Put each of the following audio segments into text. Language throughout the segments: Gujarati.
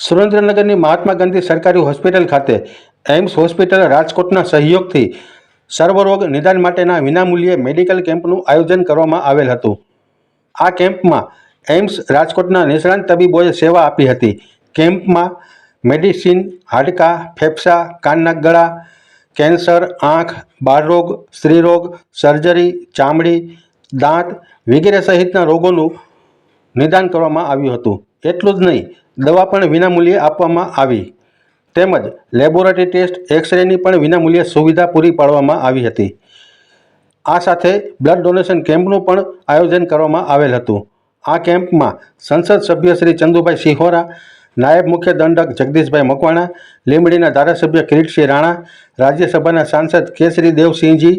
સુરેન્દ્રનગરની મહાત્મા ગાંધી સરકારી હોસ્પિટલ ખાતે એમ્સ હોસ્પિટલ રાજકોટના સહયોગથી સર્વરોગ નિદાન માટેના વિનામૂલ્યે મેડિકલ કેમ્પનું આયોજન કરવામાં આવેલ હતું. આ કેમ્પમાં એમ્સ રાજકોટના નિષ્ણાંત તબીબોએ સેવા આપી હતી. કેમ્પમાં મેડિસિન, હાડકાં, ફેફસા, કાનના ગળા, કેન્સર, આંખ, બાળરોગ, સ્ત્રીરોગ, સર્જરી, ચામડી, દાંત વગેરે સહિતના રોગોનું નિદાન કરવામાં આવ્યું હતું. એટલું જ નહીં દવા પણ વિનામૂલ્યે આપવામાં આવી. તેમજ લેબોરેટરી ટેસ્ટ, એક્સરેની પણ વિનામૂલ્યે સુવિધા પૂરી પાડવામાં આવી હતી. આ સાથે બ્લડ ડોનેશન કેમ્પનું પણ આયોજન કરવામાં આવેલ હતું. આ કેમ્પમાં સંસદ સભ્ય શ્રી ચંદુભાઈ સિંહોરા, નાયબ મુખ્ય દંડક જગદીશભાઈ મકવાણા, લીંબડીના ધારાસભ્ય કિરીટસિંહ રાણા, રાજ્યસભાના સાંસદ કેસરી દેવસિંહજી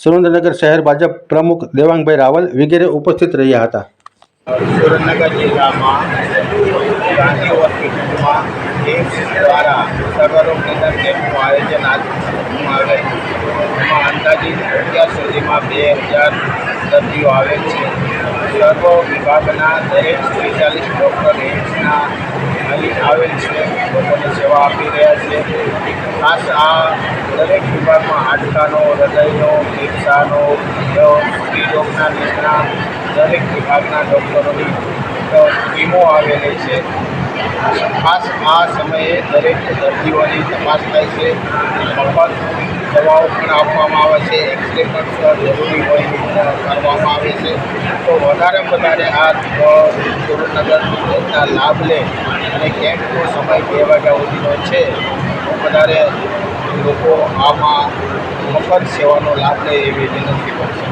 સુરેન્દ્રનગર શહેર ભાજપ પ્રમુખ દેવાંગભાઈ રાવલ વગેરે ઉપસ્થિત રહ્યા હતા. સુરેન્દ્રનગર જિલ્લામાં ગાંધી હોસ્પિટલમાં એમ્સ દ્વારા સર્વરોગ નિદાન કેમ્પનું આયોજન આજ આવે એમાં અંદાજિત અત્યાર સુધીમાં બે હજાર દર્દીઓ આવેલ છે. સર્વ વિભાગના દરેક સ્પેશિયાલિસ્ટ ડૉક્ટર એમ્સના અહીં આવેલ છે. લોકોને સેવા આપી રહ્યા છે. ખાસ આ દરેક વિભાગમાં હાડકાનો, હૃદયનો, ફેફસાનો સ્ત્રી રોગના નિષ્ણાત દરેક વિભાગના ડૉક્ટરોની ટીમો આવેલી છે. ખાસ આ સમયે દરેક દર્દીઓની તપાસ થાય છે. મફત દવાઓ પણ આપવામાં આવે છે. એક્સરે પણ જરૂરી હોય કરવામાં આવે છે. તો વધારે વધારે આ સુરતનગર યોજના લાભ લે અને કેમ્પનો સમય બે વાગ્યા સુધીનો છે. તો વધારે લોકો આમાં મફત સેવાનો લાભ લે એવી વિનંતી કરશે